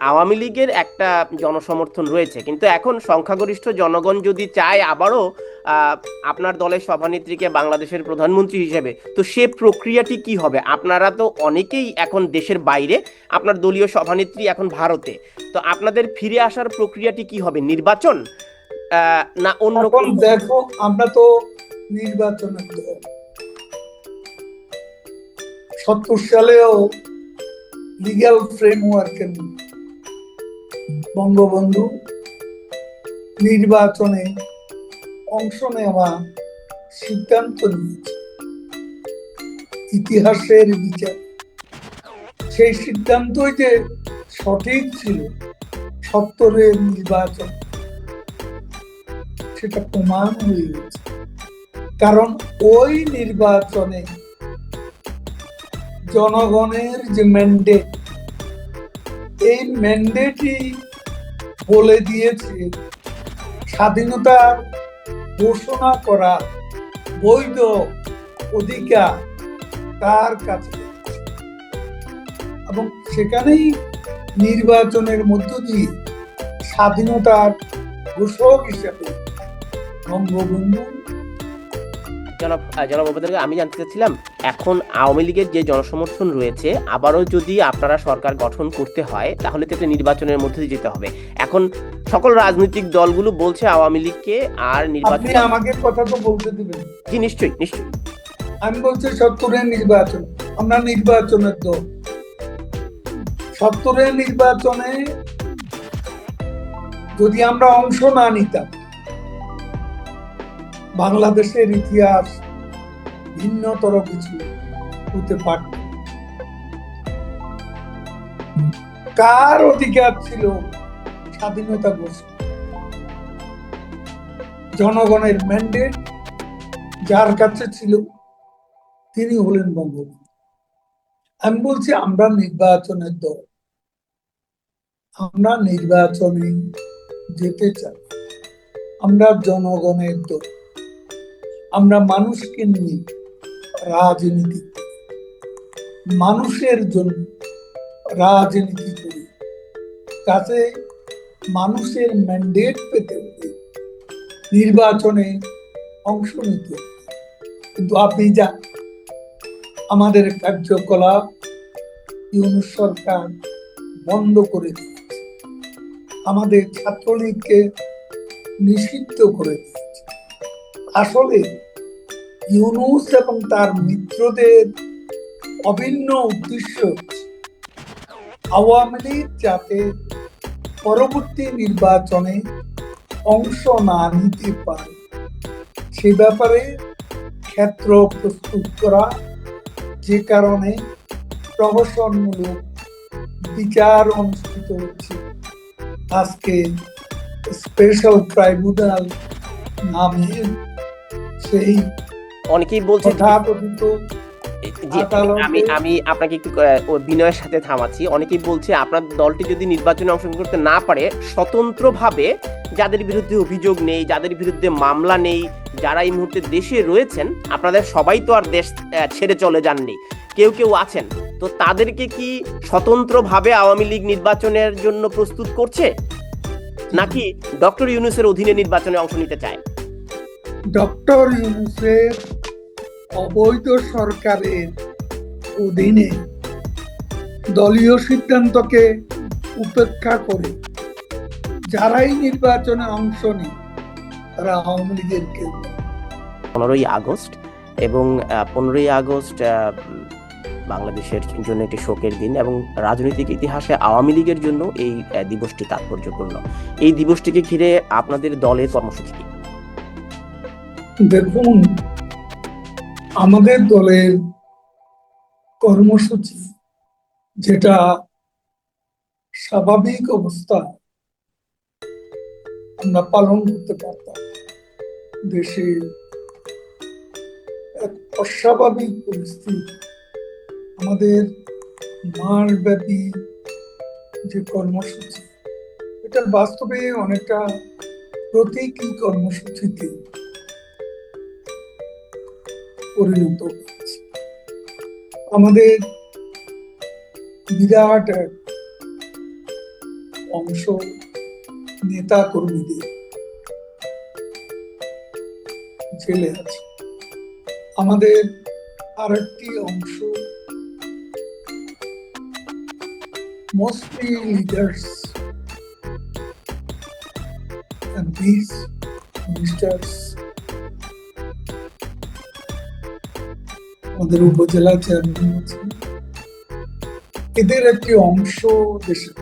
আওয়ামী লীগের একটা জনসমর্থন রয়েছে। কিন্তু এখন সংখ্যাগরিষ্ঠ জনগণ যদি চায় আবারও আপনার দলের সভানেত্রীকে বাংলাদেশের প্রধানমন্ত্রী হিসেবে তো সে প্রক্রিয়াটি কি হবে? আপনারা তো অনেকেই এখন দেশের বাইরে আপনার দলীয় সভানেত্রী এখন ভারতে। তো আপনাদের ফিরে আসার প্রক্রিয়াটি কি হবে? নির্বাচন? আহ, না অন্য কোনো- দেখো আমরা তো নির্বাচনের দল সত্তর সালেও লিগ্যাল ফ্রেমওয়ার্কের বঙ্গবন্ধু, নির্বাচনে অংশ নেওয়া সিদ্ধান্ত নিয়েছে। ইতিহাসের বিচার। সেই সিদ্ধান্তই যে সঠিক ছিল, সত্তরের নির্বাচন, সেটা প্রমাণ হয়ে গেছে। কারণ ওই নির্বাচনে জনগণের যে ম্যান্ডেট এই ম্যান্ডেটই বলে দিয়েছে স্বাধীনতার ঘোষণা করা বৈধ অধিকার তার কাছে এবং সেখানেই নির্বাচনের মধ্য দিয়ে স্বাধীনতার ঘোষক হিসেবে বঙ্গবন্ধু জনাব জনাব আমি জানতে চাচ্ছিলাম এখন আওয়ামী লীগের যে জনসমর্থন রয়েছে আবারও যদি আপনারা সরকার গঠন করতে হয় তাহলে তো একটা নির্বাচনের মধ্যে দিয়ে যেতে হবে। এখন সকল রাজনৈতিক দলগুলো বলছে আওয়ামী লীগকে আর আপনি নির্বাচন আমাকে কথা তো বলতে দিবেন। জি নিশ্চয়ই নিশ্চয়ই। আমি বলছি সত্তরের নির্বাচন আমরা নির্বাচনের দল। সত্তরের নির্বাচনে যদি আমরা অংশ না নিতাম বাংলাদেশের ইতিহাস ভিন্নতর কিছু হতে পারত। কার অধিকার ছিল স্বাধীনতা ঘোষণা জনগণের ম্যান্ডেট যার কাছে ছিল তিনি হলেন বঙ্গবন্ধু। আমি বলছি, আমরা নির্বাচনের দল। আমরা নির্বাচনে যেতে চাই। আমরা জনগণের দল। আমরা মানুষকে নিয়ে রাজনীতি। মানুষের জন্য রাজনীতি করি। কাছে মানুষের ম্যান্ডেট পেতে হলে নির্বাচনে অংশ নিতে কিন্তু আপনি যা আমাদের কার্যকলাপ ইউনুস সরকার বন্ধ করে দিয়েছে। আমাদের ছাত্রলীগকে নিষিদ্ধ করে দিয়েছে। আসলে ইউনুস এবং তার মিত্রদের অভিন্ন উদ্দেশ্য আওয়ামী লীগ যাতে পরবর্তী নির্বাচনে অংশ না নিতে পারে। সে ব্যাপারে ক্ষেত্র প্রস্তুত করা, যে কারণে প্রহসনমূলক বিচার অনুষ্ঠিত হচ্ছে। আজকে স্পেশাল ট্রাইব্যুনাল নামে সেই অনেকেই বলছে আমি আমি আপনাকে একটু বিনয়ের সাথে থামাচ্ছি। অনেকেই বলছে আপনার দলটি যদি নির্বাচনে অংশগ্রহণ করতে না পারে স্বতন্ত্রভাবে যাদের বিরুদ্ধে অভিযোগ নেই যাদের বিরুদ্ধে মামলা নেই যারা এই মুহূর্তে দেশে রয়েছেন আপনাদের সবাই তো আর দেশ ছেড়ে চলে যাননি। কেউ কেউ আছেন। তো তাদেরকে কি স্বতন্ত্রভাবে আওয়ামী লীগ নির্বাচনের জন্য প্রস্তুত করছে? নাকি ডক্টর ইউনুসের অধীনে নির্বাচনে অংশ নিতে চায়? ডক্টর ইউনুসের অবৈধ সরকারের অধীনে দলীয় সিদ্ধান্তকে উপেক্ষা করে যারাই নির্বাচনে অংশ নেয় তারা আওয়ামী লীগের কেউ পনেরোই আগস্ট এবং পনেরোই আগস্ট বাংলাদেশের জন্য একটি শোকের দিন এবং রাজনৈতিক ইতিহাসে আওয়ামী লীগের জন্য এই দিবসটি তাৎপর্যপূর্ণ এই দিবসটিকে ঘিরে আপনাদের দলের কর্মসূচি? দেখুন আমাদের দলের কর্মসূচি যেটা স্বাভাবিক অবস্থা, আমরা পালন করতে পারতাম। দেশে এক অস্বাভাবিক পরিস্থিতি। আমাদের মাসব্যাপী যে কর্মসূচি, এটা বাস্তবে অনেকটা প্রতীকী কর্মসূচিতে পরিণত হয়েছে। আমাদের বিরাট এক অংশ নেতা কর্মীদের জেলে আছে। আমাদের আরেকটি অংশ and these ministers আমাদের উপজেলা চেয়ারম্যান আছে এদের একটি অংশ দেশে।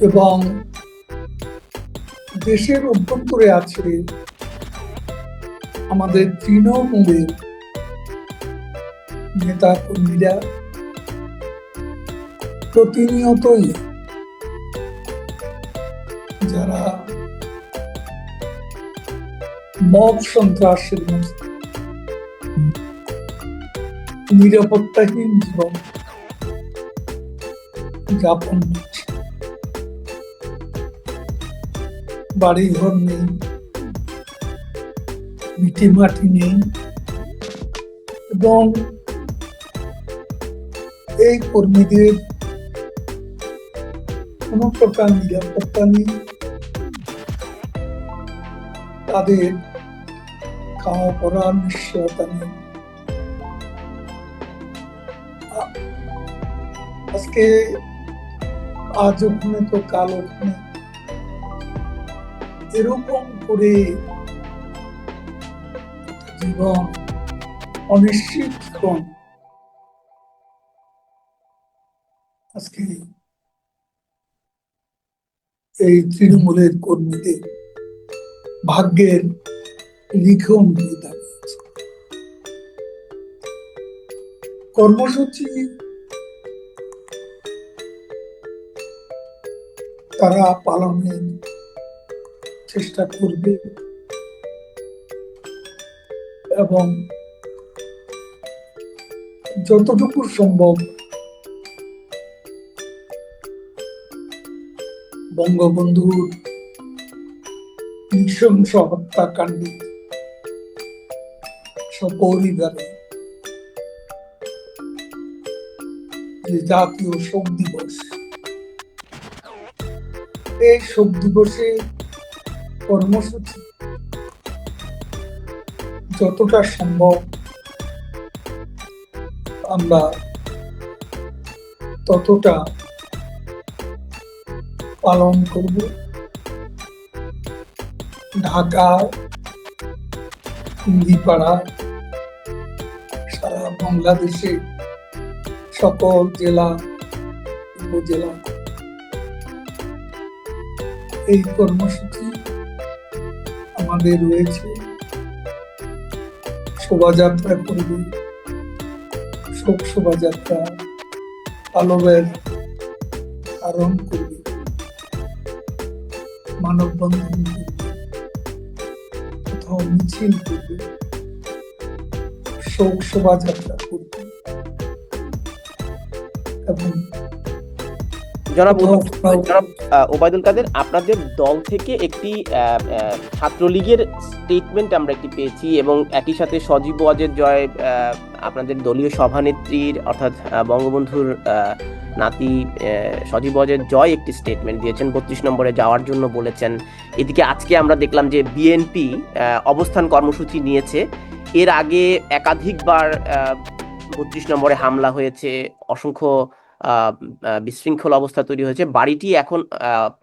এবং দেশের অভ্যন্তরে আছে আমাদের তৃণমূলের নেতা কর্মীরা প্রতিনিয়তই যারা মগ সন্ত্রাসের মধ্যে নিরাপত্তাহীন জীবন যাপন করছে। বাড়ি ঘর নেই। মিটি মাটি নেই। এবং এই কর্মীদের কোনো প্রকার নিরাপত্তা নেই। তাদের খাওয়া পড়ার নিশ্চয়তা নেই। আজকে আজ ওখানে তো কাল ওখানে এরকম করে জীবন অনিশ্চিত জীবন আজকে এই তৃণমূলের কর্মীদের ভাগ্যের লিখন দাঁড়িয়েছে কর্মসূচি তারা পালনের চেষ্টা করবে এবং যতটুকু সম্ভব বঙ্গবন্ধুর নৃশংস হত্যাকাণ্ডে সপরিবারে জাতীয় শোক দিবস এই শোক দিবসে কর্মসূচি। যতটা সম্ভব আমরা ততটা পালন করব। ঢাকা হিন্দিপাড়া সারা বাংলাদেশে সকল জেলা, উপজেলা এই কর্মসূচি আমাদের রয়েছে। শোভাযাত্রা করবে। শোক শোভাযাত্রা আলোবের ধারণ করবে। মানববন্ধন করবে। কোথাও মিছিল করবে। শোক শোভাযাত্রা করবে। জনাব জনাব ওবায়দুল কাদের আপনাদের দল থেকে একটি ছাত্রলীগের স্টেটমেন্ট আমরা একটি পেয়েছি এবং একই সাথে সজীব ওয়াজের জয় আপনাদের দলীয় সভানেত্রীর অর্থাৎ বঙ্গবন্ধুর নাতি সজীব ওয়াজের জয় একটি স্টেটমেন্ট দিয়েছেন বত্রিশ নম্বরে যাওয়ার জন্য বলেছেন। এদিকে আজকে আমরা দেখলাম যে বিএনপি অবস্থান কর্মসূচি নিয়েছে। এর আগে একাধিকবার বত্রিশ নম্বরে হামলা হয়েছে। অসংখ্য বিশৃঙ্খল অবস্থা তৈরি হয়েছে। বাড়িটি এখন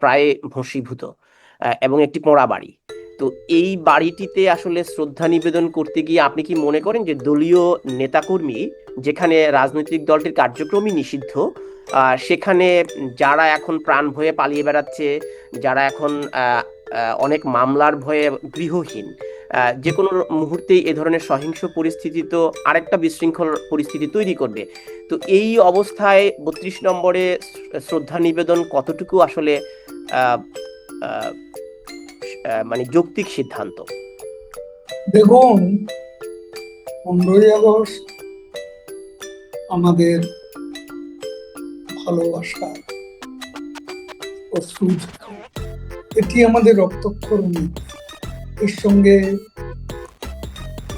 প্রায় ভস্মীভূত আহ, এবং একটি পোড়া বাড়ি। তো এই বাড়িটিতে আসলে শ্রদ্ধা নিবেদন করতে গিয়ে আপনি কি মনে করেন যে দলীয় নেতাকর্মী যেখানে রাজনৈতিক দলটির কার্যক্রমই নিষিদ্ধ সেখানে যারা এখন প্রাণ ভয়ে পালিয়ে বেড়াচ্ছে যারা এখন অনেক মামলার ভয়ে গৃহহীন যে কোনো মুহূর্তেই এ ধরনের সহিংস পরিস্থিতি তো আরেকটা বিশৃঙ্খল পরিস্থিতি তৈরি করবে। তো এই অবস্থায় বত্রিশ নম্বরে শ্রদ্ধা নিবেদন কতটুকু আসলে মানে যৌক্তিক সিদ্ধান্ত? দেখুন, পনেরোই আগস্ট আমাদের ভালোবাসা এটি আমাদের রক্তক্ষরণী। এর সঙ্গে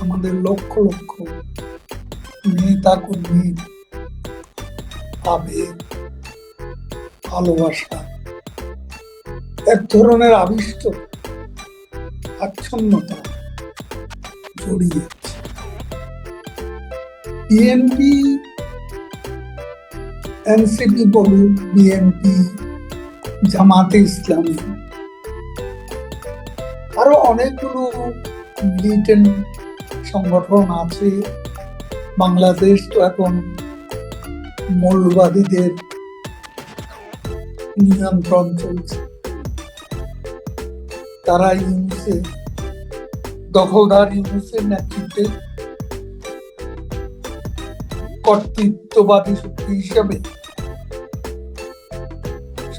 আমাদের লক্ষ লক্ষ নেতা কর্মী আবেগ ভালোবাসা। এক ধরনের আবিষ্ট আচ্ছন্নতা জড়িয়ে আছে। বিএনপি এনসিপি বলুন বিএনপি জামাতে ইসলামী। আরও অনেকগুলো মিলিটেন্ট সংগঠন আছে। বাংলাদেশ তো এখন মৌলবাদীদের নিয়ন্ত্রণ চলছে। তারা ইউনুসে, দখলদার ইউনিসের নেতৃত্বে কর্তৃত্ববাদী শক্তি হিসাবে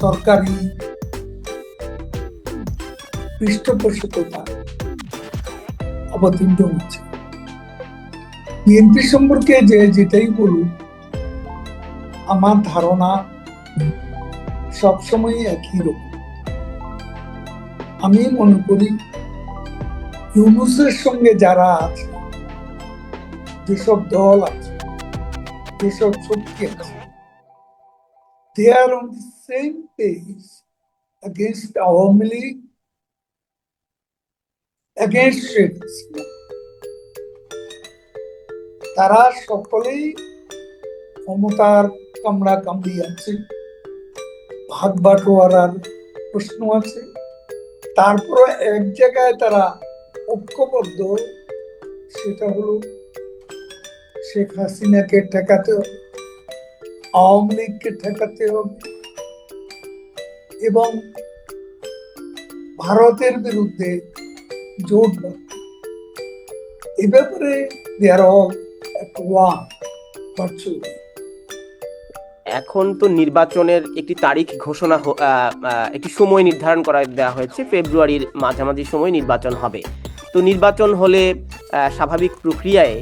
সরকারি পৃষ্ঠপোষকতা অবতীর্ণ হচ্ছে। বিএনপি সম্পর্কে যে যেটাই বলুন আমার ধারণা সবসময় একই রকম। আমি মনে করি ইউনুসের সঙ্গে যারা আছে যেসব দল আছে যেসব শক্তি আছে are on the same page against Awami League, against Sheikh তারা সকলেই ক্ষমতার কামড়া কামড়ি আছে, ভাগ বাটোয়ারার প্রশ্ন আছে। তারপরে এক জায়গায় তারা ঐক্যবদ্ধ, সেটা হলো শেখ হাসিনাকে ঠেকাতে হবে, আওয়ামী লীগকে ঠেকাতে হবে এবং ভারতের বিরুদ্ধে জোট এ ব্যাপারে they are all one virtually. এখন তো নির্বাচনের একটি তারিখ ঘোষণা একটি সময় নির্ধারণ করা দেওয়া হয়েছে, ফেব্রুয়ারির মাঝামাঝি সময় নির্বাচন হবে। তো নির্বাচন হলে স্বাভাবিক প্রক্রিয়ায়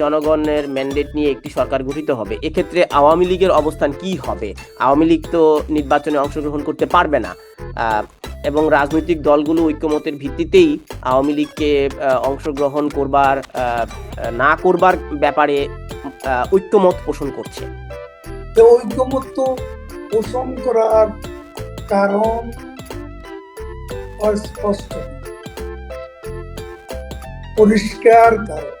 জনগণের ম্যান্ডেট নিয়ে একটি সরকার গঠিত হবে। এক্ষেত্রে আওয়ামী লীগের অবস্থান কি হবে? আওয়ামী লীগ তো নির্বাচনে অংশগ্রহণ করতে পারবে না। এবং রাজনৈতিক দলগুলো ঐক্যমতের ভিত্তিতেই আওয়ামী লীগকে অংশগ্রহণ করবার না করবার ব্যাপারে ঐক্যমত পোষণ করছে। তো ঐক্যমত্য পোষণ করার কারণ অস্পষ্ট। পরিষ্কার কারণ।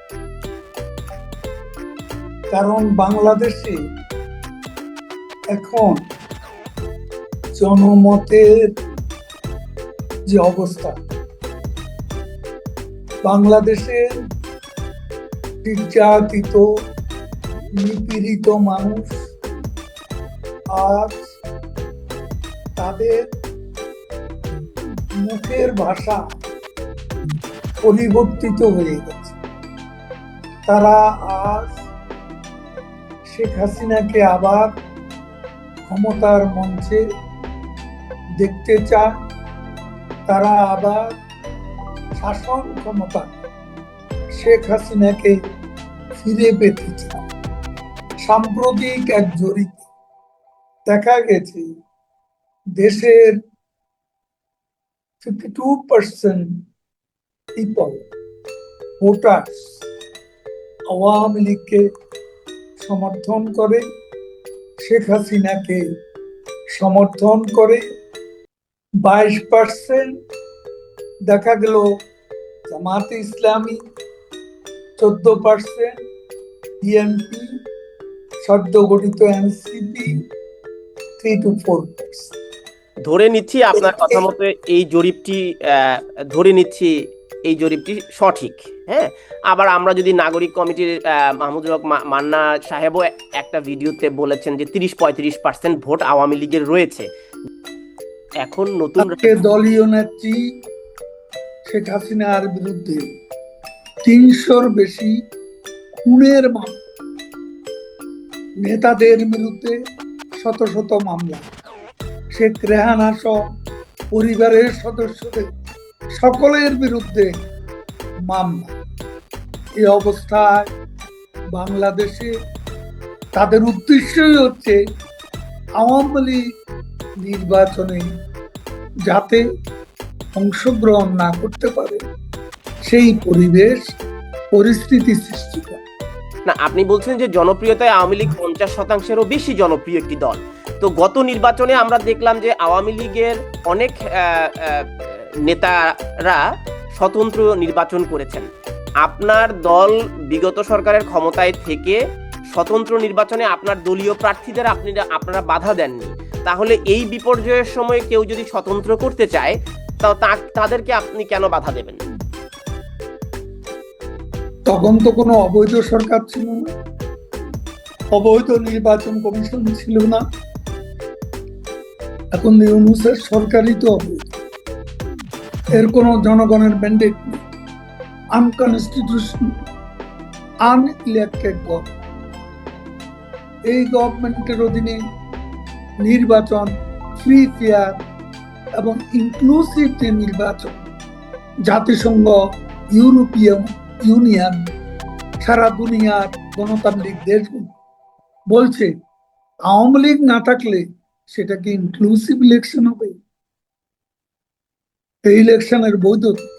কারণ বাংলাদেশে এখন জনমতের যে অবস্থা। বাংলাদেশের নির্যাতিত, নিপীড়িত মানুষ আজ তাদের মুখের ভাষা পরিবর্তিত হয়ে গেছে। তারা আজ শেখ হাসিনাকে আবার ক্ষমতার মঞ্চে দেখতে চায়। তারা আবার শাসন ক্ষমতা শেখ হাসিনাকে ফিরে পেতে চায় সাম্প্রতিক এক জরিপ দেখা গেছে, দেশের fifty two percent people voters Awami লীগকে সমর্থন করে, শেখ হাসিনাকে সমর্থন করে বাইশ পার্সেন্ট দেখা গেল জামাতে ইসলামী, চোদ্দ পার্সেন্ট বিএনপি সদ্য গঠিত এনসিপি থ্রি টু ফোর ধরে নিচ্ছি আপনার কথা মতো এই জরিপটি ধরে নিচ্ছি এই জরিপটি সঠিক হ্যাঁ? আবার আমরা যদি নাগরিক কমিটির মাহমুদুল হক মান্না সাহেবও একটা ভিডিওতে বলেছেন যে তিরিশ পঁয়ত্রিশ পার্সেন্ট ভোট আওয়ামী লীগের রয়েছে। এখন নতুন দলীয় নেত্রী শেখ হাসিনার বিরুদ্ধে তিনশোর বেশি খুনের নেতাদের বিরুদ্ধে শত শত মামলা। শেখ রেহানা সহ পরিবারের সদস্যদের সকলের বিরুদ্ধে মামলা। এই অবস্থায় বাংলাদেশে তাদের উদ্দেশ্যই হচ্ছে আওয়ামী লীগ নির্বাচনে যাতে অংশগ্রহণ না করতে পারে, সেই পরিবেশ, পরিস্থিতি সৃষ্টি করে। না, আপনি বলছেন যে জনপ্রিয়তায় আওয়ামী লীগ পঞ্চাশ শতাংশেরও বেশি জনপ্রিয় একটি দল। তো গত নির্বাচনে আমরা দেখলাম যে আওয়ামী লীগের অনেক নেতারা স্বতন্ত্র নির্বাচন করেছেন। আপনার দল বিগত সরকারের ক্ষমতায় থেকে স্বতন্ত্র নির্বাচনে আপনার দলীয় প্রার্থীদের আপনি, আপনারা বাধা দেননি। তাহলে এই বিপর্যয়ের সময় কেউ যদি স্বতন্ত্র করতে চায়, তা তাদেরকে আপনি কেন বাধা দেবেন? তখন তো কোনো অবৈধ সরকার ছিল না। অবৈধ নির্বাচন কমিশন ছিল না। এখন ইউনুসের সরকারই তো অবৈধ। এর কোনো জনগণের ম্যান্ডেট নেই। আনকনস্টিটিউশন আনইলেক্টেড গভর্নমেন্ট এই গভর্নমেন্টের অধীনে নির্বাচন ফ্রি ফেয়ার এবং ইনক্লুসিভ যে নির্বাচন। জাতিসংঘ, ইউরোপীয় ইউনিয়ন, সারা দুনিয়ার গণতান্ত্রিক দেশগুলো বলছে, আওয়ামী লীগ না থাকলে সেটা কি ইনক্লুসিভ ইলেকশন হবে। এই ইলেকশনের বৈধতা